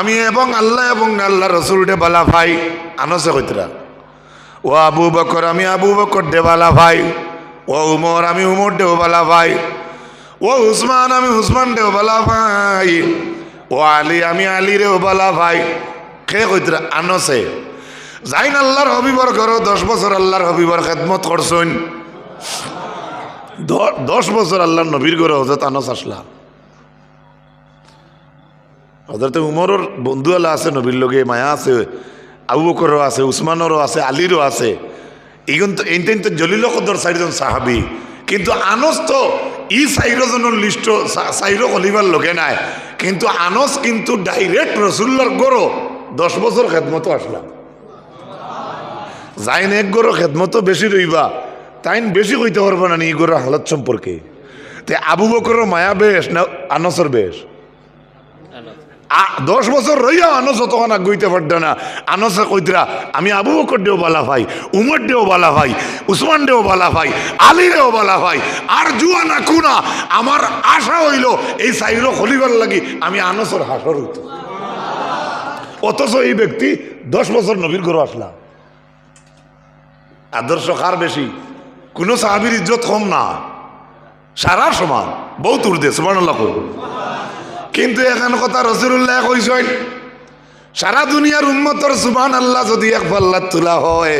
আমি এবং আল্লাহ এবং আল্লাহ রসুলটে বালা ভাই। আনসে কইতরা ও আবু বকর, আমি আবু বকর দে বালা ভাই। ও উমর, আমি উমর দেও বালা ভাই। ও উসমান, আমি উসমান দেও বালা ভাই। ও আলী, আমি আলী রেও বালা ভাই। খে কইতরা আনসে। যাইন আল্লাহর হবিবর করো দশ বছর আল্লাহর হবিবর খেদমত করছইন। দশ বছর আল্লাহর নবীর করে হজরত আনস আসলা হজরত উমরের বন্ধু আলা আছে নবীর লগে মায়া আছে আবু বকরও আছে উসমানেরও আছে আলীরও আছে। এইগুন তো এইটাই তো জলিল কদর চারিজন সাহাবি কিন্তু আনস তো ই চাইরজনের লিস্ট চাইর কলিবার লগে নাই। কিন্তু আনস কিন্তু ডাইরেক্ট রসুল্লার গরো দশ বছর খেদমতো আসলাম যাইন এক গরো খেদমতো বেশি রইবা তাইন বেশি কইতে পারব না এই গরোর হালত সম্পর্কে তে আবু বকরের মায়া বেশ না আনসর বেশ? দশ বছর রইয়া আনস তখন আগুইতে পারতো না। আনসে কইতরা, আমি আবু বকর দেও বালা ভাই, উমর দেও বালা ভাই, উসমান দেও বালা ভাই, আলী দেও বালা ভাই, আর জুয়া না। কুনা আমার আশা হইল, এই সাইরো খলিবার লাগি আমি আনসর হাসর হইত। অথচ এই ব্যক্তি দশ বছর নবীর ঘর আসলাম আদর্শ কার বেশি? কোনো সাহাবির ইজ্জত কম না। সারা সমান বহুত উর্দে সমান কিন্তু এখন কথা রসুল্লাহ কইসেন সারা দুনিয়ার উন্মতর সুবান আল্লাহ যদি এক পাল্লা তোলা হয়,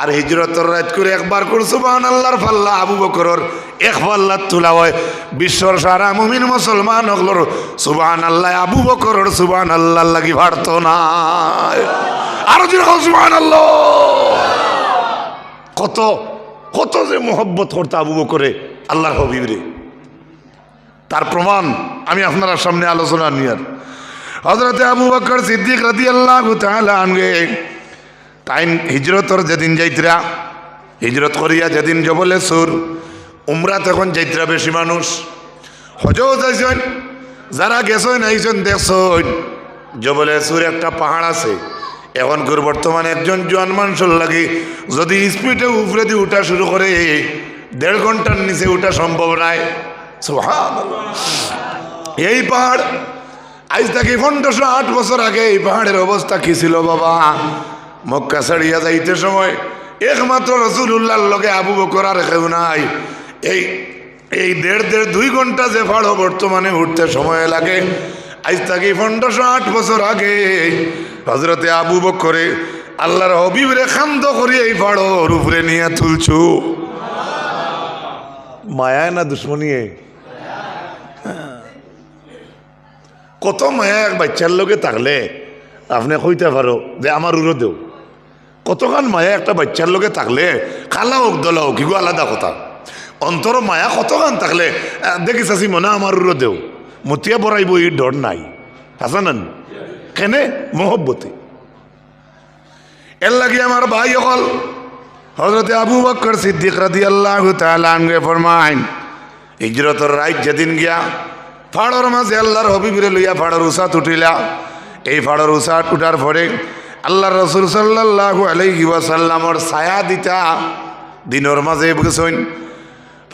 আর হিজরতর রাত করে একবার করে সুবান আল্লাহর পাল্লা আবু বকরর এক পাল্লা তোলা হয়, বিশ্বর সারা মুমিন মুসলমান হকলর সুবান আল্লাহ আবু বকরর সুবান আল্লাহ লাগি ভারত না। আরও সুবান আল্লাহ কত কত যে মোহব্বত করতে আবু বকরে, আল্লাহর হবিবরে তার প্রমাণ আমি আপনার সামনে আলোচনা নিয়ার হজরতে আবু বকর সিদ্দিক রাদি আল্লাহ আনগে তাইন হিজরতর যেদিন যাইতরা, হিজরত করিয়া যেদিন জবলে সুর উমরা তখন যাইতরা বেশি মানুষ। হজও যাইছেন, যারা গেছেন আইছেন দেখছেন জবলে সুর একটা পাহাড় আছে। এখনকার বর্তমানে একজন জোয়ান মানুষের লাগে যদি স্পিডে উপরে দিয়ে উঠা শুরু করে, দেড় ঘণ্টার নিচে উঠা সম্ভব নয়। এই পাহাড়, আজ থেকে পনেরোশো আট বছর আগে এই পাহাড়ের অবস্থা কি ছিল বাবা? মক্কা ছাড়িয়া যাইতে সময় একমাত্র রসুল্লাহর লগে আবু বকর আর কেউ নাই। এই এই দেড় দেড় দুই ঘণ্টা যে পাহাড় বর্তমানে উঠতে সময় লাগে, আজ থেকে পনেরোশো আট বছর আগে হজরতে আবু বকরে আল্লাহর হবিবরে খান্দ করিয়ে এই পাহাড়র উপরে নিয়ে তুলছু। মায়ায় না দুশ্মনিয়ে কত মায়া এক বাচ্চার লোকে থাকলে আপনি কইতে পারো যে আমার উড়ো দেও কতখান মায়া একটা বাচ্চার লোকে থাকলে খালা হোক দলা হোক ইগো আলাদা কথা। অন্তর মায়া কতখান থাকলে দেখিস আসি মনে আমার উড়ো দেও মতিয়া বড়াইব এই ডর নাই। হাসানান কেনে? মহব্বতী। এর লাগি আমার ভাই হল হজরতে আবু বকর সিদ্দিক রাদি আল্লাহ তালানগে ফরমাইন হিজরতর রাইত যেদিন গিয়া ফাড়র মাঝে আল্লাহর হবিবিরে লইয়া ফাড়র উসাত উঠিলা এই ফাড়র উসাত উঠার পরে আল্লাহ রসুল সাল্লাহ আলাইহি ওয়াসাল্লামর ছায়া দিতা, দিনের মাঝে বুঝছেন?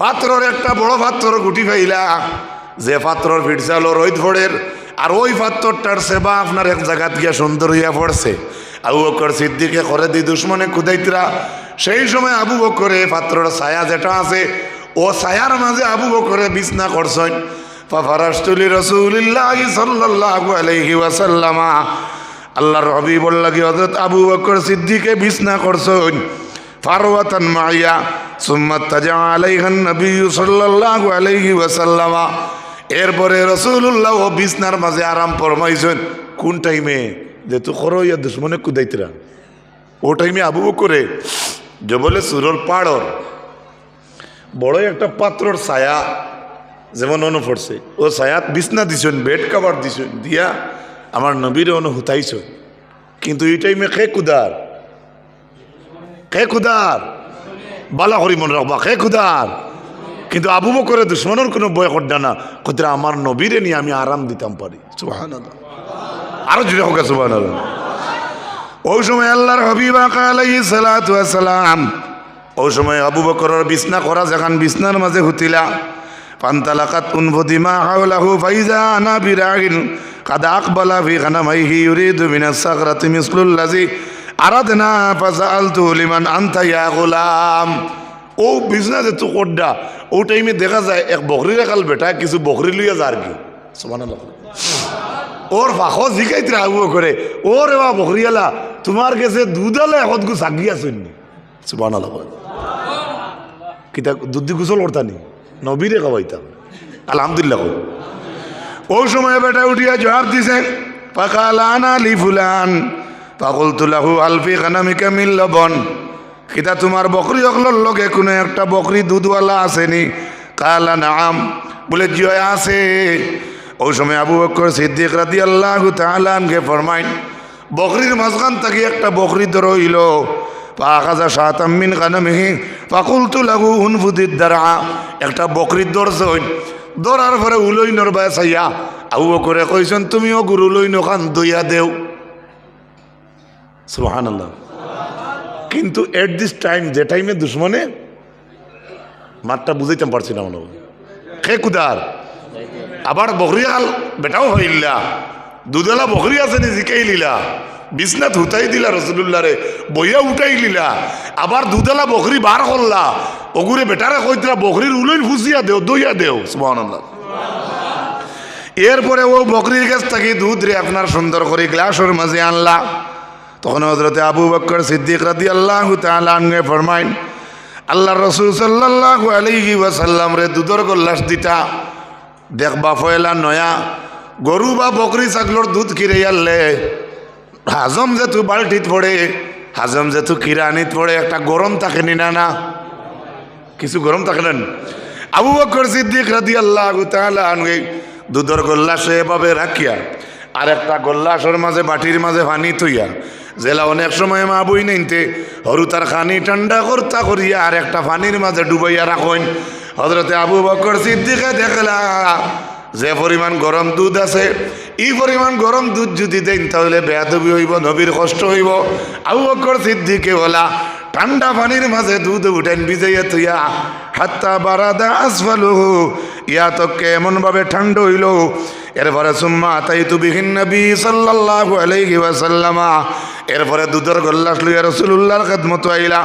পাত্রর একটা বড় পাত্র গুটি পাইলা, যে পাত্রর ফিটসাল রোহিত ফোড়ের, আর ওই পাত্রটার সেবা আপনার এক জায়গাত গিয়া সুন্দর হইয়া পড়ছে। আবু বকর সিদ্দিকে করে দি দুশ্মনে কুদাইতরা সেই সময় আবু বকরে পাত্রর ছায়া যেটা আছে, ও ছায়ার মাঝে আবু বকরে বিছনা করছেন। ফারাস্তুলি রসুলিল্লাহ সাল্লাল্লাহু আলাইহি ওয়াসাল্লামা। আল্লাহর হবিবুল লাগি হযরত আবু বকর সিদ্দিকে বিছনা করছেন। ফারওয়াতান মাইয়া, সুম্মা তাজা আলাইহান নবী সাল্লাল্লাহু আলাইহি ওয়াসাল্লামা। এরপরে রসুল্লাহ ও বিছনার মাঝে আরাম ফরমাইছেন। কোন টাইমে? যে তু খরো ইয়া দুশ্মনে কুদাইতরা ও টাইমে আবু করে যে বলে সুরর পাড়র। বড় একটা পাত্রর ছায়া। যেমন অনু পড়ছে ও ছায়াত বিছনা দিছেন বেড কাভার দিছেন, দিয়া আমার নবীর অনু হুতাইছ কিন্তু এই টাইমে খে কুদার? খে কুদার? বালা করি মনে রাখবা খে কুদার? কিন্তু আবু বকরে দুশ্মনের কোনো বয় করডা না কতরা আমার নবীরে নিয়ে আমি আরাম দিতাম পারি। সুবহানাল্লাহ। আরও জুড়ে হোক সুবহানাল্লাহ। ওই সময় আল্লাহর হবিবা ওয়াসালাম, ওই সময় আবু বকরের বিছনা করা যখন বিছনার মাঝে হুতিলা ফান্তালাকাত উনভতিমা হাওলাহু ফাইজা আনা বিরাগিন কাদ আকবালা ফি গানামাইহি ইউরিদু মিনাস সাগরাতি মিসলুল্লাজি আরাদনা ফাসালতু লিমান আনতা ইয়া গোলাম ও বিজনেস এত কোড্ডা। ও টাইমে দেখা যায় এক বকরি রাখাল বেটা, কিছু বকরি লইয়া যার কি সুবহানাল্লাহ। ওর ফাঁক জিকাইতে আগুয়া করে। ও রে বা বকরিয়ালা, তোমার কাছে দুধালে এখন গু চাকি আসেননি সুবহানাল্লাহ। কিতা দুধ দি গোসল করতানি নবীরে খাওয়াইতাম আলহামদুলিল্লাহ কই। ওই সময় বেটা উঠিয়া জবাব দিছে পাকালানা লি ফুলান পাগল তুলাহু আলফি খানামিকা মিল লবণ, কিতা তোমার বকরি অকলর লগে কোনো একটা বকরি দুধওয়ালা আসেনি? কালা নাম বলে জয় আছে ওই সময় আবু বকর সিদ্দিক রাদি আল্লাহ তালানকে ফরমাইন, বকরির মাঝখান থেকে একটা বকরি ধরইল পাখাজা শাহতাম্মিন কানামিহি পাকুলতু লাগু হুনফুদির দ্বারা একটা বকরির দর্শন দরার পরে উলই নরবায় চাইয়া আবু বকরে কইছেন, তুমিও গুরু লই নখান দইয়া দেও। সুহান কিন্তু এট দিস টাইম যে টাইমে দুশ্মনে মাঠটা বুঝাইতে পারছি না। খে কুদার, আবার বকরিয়াল বেটাও হইলা দুধেলা বকরি আছে নি জিকাই লিলা। বিছনাথ হুতাই দিলা রসুল্লাহ রে বইয়া উঠাই লিলা। আবার দুধেলা বকরি বার করলা ওগুরে বেটারে কইতরা বকরির উলই ফুসিয়া দেও দইয়া দেও। সুবহানাল্লাহ। এরপরে ও বকরির কাছ থেকে দুধ রে আপনার সুন্দর করে গ্লাসের মাঝে আনলা। তখন হজরতে আবু বক্কর সিদ্দিক রাদি আল্লাহ তালাঙ্গে ফরমাইন আল্লাহ রসুল সাল্লাহ আলহি ওয়াসাল্লাম রে দুধর গল্লাস দিতা। দেখবা ফয়লা নয়া গরু বা বকরি ছাগলর দুধ কিরে আনলে হাজম যেতু বাল্টিত পড়ে, হাজম যেতু কিরানিত পড়ে, একটা গরম থাকে নি না। না কিছু গরম থাকে না আবু বকর সিদ্দিক রাদি আল্লাহ দুধর গল্লাসে এভাবে রাখিয়া, আর একটা গল্লাসের মাঝে, বাটির মাঝে পানি তুইয়া জেলা অনেক সময় মা বই নিতে হরু তার খানি ঠান্ডা করতা করিয়া, আর একটা পানির মাঝে ডুবাইয়া রাখেন। হজরতে আবু বকর সিদ্দিকে দেখলা যে পরিমাণ গরম দুধ আছে এই পরিমাণ গরম দুধ যদি দেন, তাহলে বেয়াদবি হইব, নবীর কষ্ট হইব। আবু বকর সিদ্দিকে বলা, ঠান্ডা পানির মাঝে দুধ উঠেন ভিজাইয়া তুইয়া, হাত্তা বারাদা আসফালু ইয়া তোকে এমনভাবে ঠান্ডা হইল। এরপরে, সুম্মা তাই তু বিহীন নবী সাল্লাল্লাহু আলাইহি ওয়াসাল্লামা। এরপরে দুধের গল্লাস লইয়া রসুল্লাহর খেদমতো আইলা।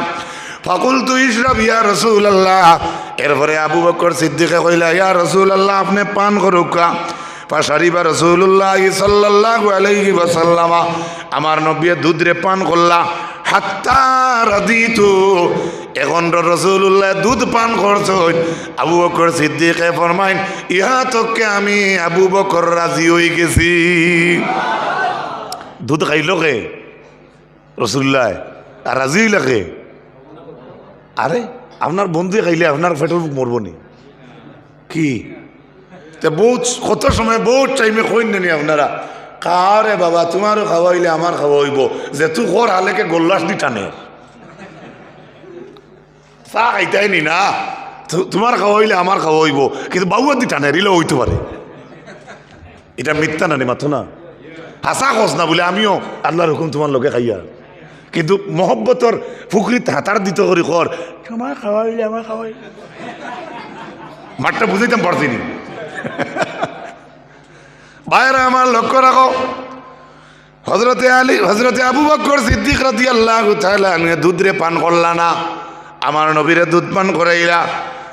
ফাকুল তু ইশরাব, ইয়া রসুল্লাহ এরপরে আবু বকর সিদ্দিকে কইলা, ইয়া রসুল আল্লাহ আপনি পান করুকা পাশারিবা রসুল্লাহ সাল্লাল্লাহু আলাইহি ওয়াসাল্লামা, আমার নবী দুধ রে পান করলা। হাত্তা রাদিতু, এখন রসুল্লাহ দুধ পান করছ আবু বকর সিদ্দিকে ফরমাইন, ইহা তোকে আমি আবু বকর রাজি হয়ে গেছি। দুধ খাইল কে? রসুল্লাহ আর রাজি কে? আরে, আপনার বন্ধু খাইলে আপনার পেটের বুক মরব নি। কি? তে বহুত, কত সময় বহুত টাইমে কইন নি আপনারা? কারে বাবা তোমারও খাওয়াইলে আমার খাওয়াইব যে তু কর হালেকে গোল্লাস দি টানে। চা খাইতাই নি না? তোমার খাওয়াইলে আমার খাওয়াইব কিন্তু বাবু দি টানে রিলে হইতে পারে এটা মিথ্যা না নি মাথো না। হাসা খস না বলে, আমিও আল্লাহর হুকুম তোমার লোকে খাইয়া। কিন্তু মহব্বতর ফুকরিত হাতার দিত করি কর তোমার খাওয়াইলে আমার খাওয়াই মাঠটা বুঝাইতাম পারছিনি বাইরে আমার লক্ষ্য রাখো হজরতে আলী হজরতে আবু বকর সিদ্দিক রাতি আল্লাহ দুধ রে পান করলা না। আমার নবীরে দুধ পান করাইলা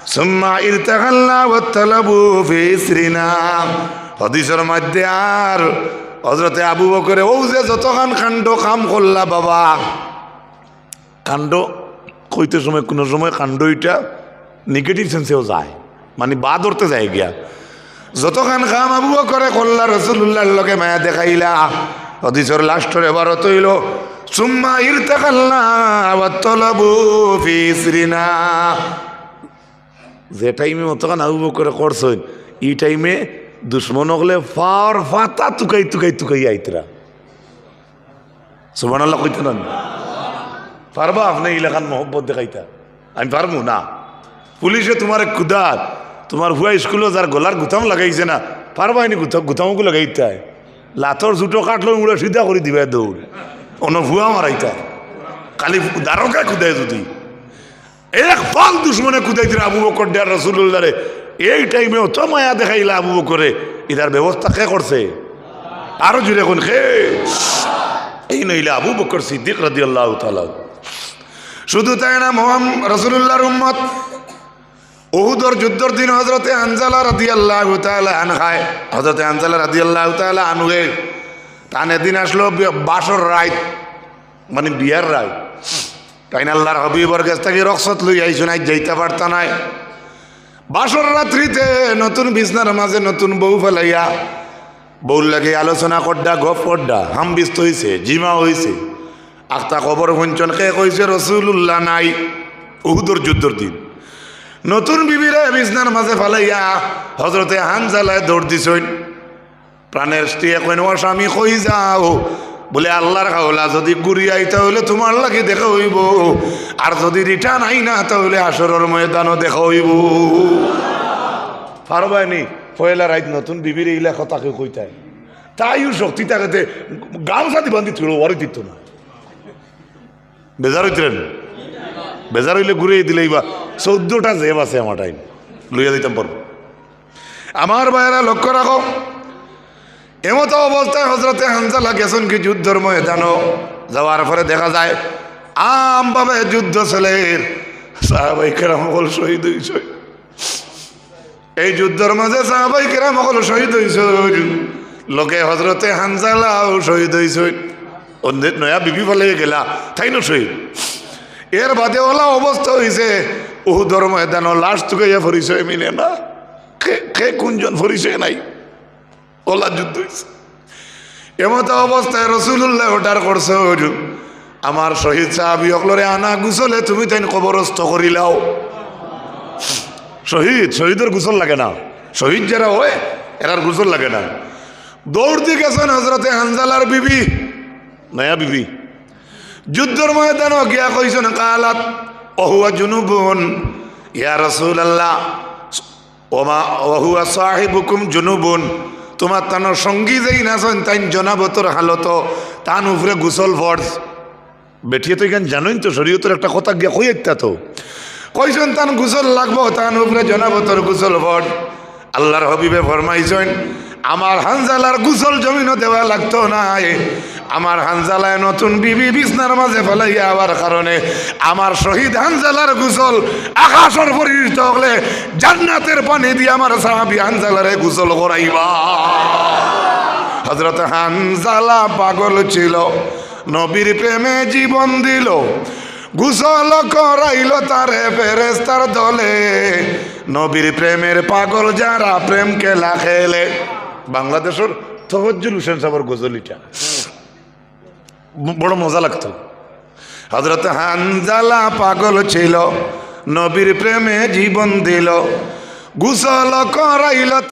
সুম্মা ইরতাকাল্লা ওয়াত্তালাবু ফি ইসরিনা হদিসের মধ্যে আর হজরতে আবু বকরে ও যে যতখান কাণ্ড কাম করলা বাবা। কাণ্ড কইতে সময়, কোনো সময় কাণ্ড এটা নেগেটিভ সেন্সেও যায় মানে বা ধরতে যায় গিয়া। যতখান কাম আবু করে কল্লা রসুল্লাহর লগে মায়া দেখাইলা। হদিসর লাস্টর এবার তৈল সুম্মা ইরতাকাল্লা ওয়াত্তালাবু ফি ইসরিনা। যে টাইমে অতখান আবু বকরে করছেন এই টাইমে দুশ্মন হলে ফার ফাতা তুকাই তুকাই তুকাই আইতরা। সুবান আল্লাহ কইতে না। পারবা আপনি এলাকার মহব্বত দেখাইতা? আমি পারব না। পুলিশে তোমার কুদার। তোমার হুয়া স্কুলে যার গলার গুতাম লাগাইছে না, পারবা এনি গুতাম গুতামকু লাগাইতে লাথর জুটো কাটলো উড়ে সিধা করে দিবে দৌড় অন্য ভুয়া মারাইতা কালি দ্বারকা কুদায় যদি। এক ফাল দুশ্মনে কুদাইতে আবু বকর দেয়ার রসুল্লাহ রে এই টাইমে অত মায়া দেখাইলা আবু করে ইদার ব্যবস্থা কে করছে? আরও জুড়ে কোন খে। এই নইলে আবু বকর সিদ্দিক রাজি আল্লাহ শুধু তাই না মোহাম রসুল্লাহর উম্মত ওহুদর যুদ্ধর দিন হজরতে আনজালা রাদি আল্লাহ আন খায় হজরতে আনজালা রাদি আল্লাহ আনুয়ে তান এদিন আসলো বাসর রায় মানে বিয়ার রায় তাই আল্লাহর হবিবর কাছ থেকে রক্সত লই আইসুন, আজ যাইতে পারতা নাই। বাসর রাত্রিতে নতুন বিছনার মাঝে নতুন বউ ফেলাইয়া বউর লাগে আলোচনা করডা, গপ করডা হাম বিস্ত হইছে, জিমা হইছে। আখতা খবর শুনছন, কে কইছে রসুল্লাহ নাই? উহুদর যুদ্ধর দিন। নতুন বিবিরে বিছনার মাঝে ফালাইয়া হজরতে হানজালায় দৌড় দিছইন প্রাণের স্ত্রী কইন, ও স্বামী, কই যাও? বলে, আল্লাহর খাওলা যদি ঘুরি আইতে হইলে তোমার লাগে দেখা হইব। আর যদি রিটার্ন আই না তাহলে আসরের ময়দানও দেখা হইব। পারবাইনি পয়লা রাইত নতুন বিবির এইলা কথাকে কইতাই তাইও শক্তি থাকাতে গামছা দি বান্ধি থুড়ো ওরে দিত না। বেজার হইতেন? বেজার হইলে ঘুরে দিলেই বা চৌদ্দটা জেব আছে আমার টাইম। লইয়া দিতাম পারব আমার বাইরা লক্ষ্য রাখো এমত অবস্থায় হজরতে হানজালা গেছেন কি যুদ্ধের ময়দানো। যাওয়ার পরে দেখা যায়, আমভাবে যুদ্ধ ছেলের সাহাবাই কেরাম শহীদ হইছে এই যুদ্ধের মাঝে সাহাবাই কেরাম হল শহীদ হইছে লোকে হজরতে হানজালাও শহীদ হইছে অন্যের নয়া বিবি ফেলে গেলা, তাই না শহীদ? এর বাদে ওলা অবস্থা হয়েছে উহুদর ময়দানো লাশ তুকাইয়া পরিচয় মিলে না। কে কোনজন পরিচয় নাই? ওলা যুদ্ধ হয়েছে এমত অবস্থায় রসুল্লাহ ওটার করছে আমার শহীদ সাহাবি অকলরে, আনা গুছলে তুমি তাই কবরস্থ করিলাও শহীদ, শহীদের গুসল লাগে না। শহীদ যারা হয়, এরার গুসল লাগে না। দৌড় দিয়ে গেছেন হজরতে হানজালার বিবি। নয়া বিবি। যুদ্ধর ময়দানও গিয়া কইছেন, কালাত অহুয়া জুনুবন। ইয়া রসুল আল্লাহ ওমা, ওহুয়া সাহিবুকুম জুনুবন। তোমার তানো সঙ্গী যেই নাচন তাই জনাবতর হালত। তান উপরে গুসল ফর্স বেঠিয়ে তো এখানে জানোই তো, শরীয়তের একটা কথা গিয়া কই একটা তো। কইছেন তান গুসল লাগবো, তান উপরে জনাবতর গুসল ফর্স আল্লাহর হবিবে ফরমাইছেন আমার হানজালার গুসল জমিনও দেওয়া লাগতো না আমার হানজালায় নতুন বিবি বিছনার মাঝে ফেলাইয়া আবার কারণে আমার শহীদ হানজালার গুসল আকাশর পরিচিত হলে জান্নাতের পানি দিয়ে আমার সাহাবি হানজালারে গুসল করাইবা। হজরত হানজালা পাগল ছিল, নবীর প্রেমে জীবন দিল, গুসল করাইল তারে ফেরেস্তার দলে। নবীর প্রেমের পাগল যারা প্রেম খেলা খেলে বাংলাদেশের তহজ্জুল হোসেন সাহর গজলিটা। বড় মজা লাগতো। হজরত হানজালা পাগল ছিল নবীর প্রেমে জীবন দিল গুসল করাইল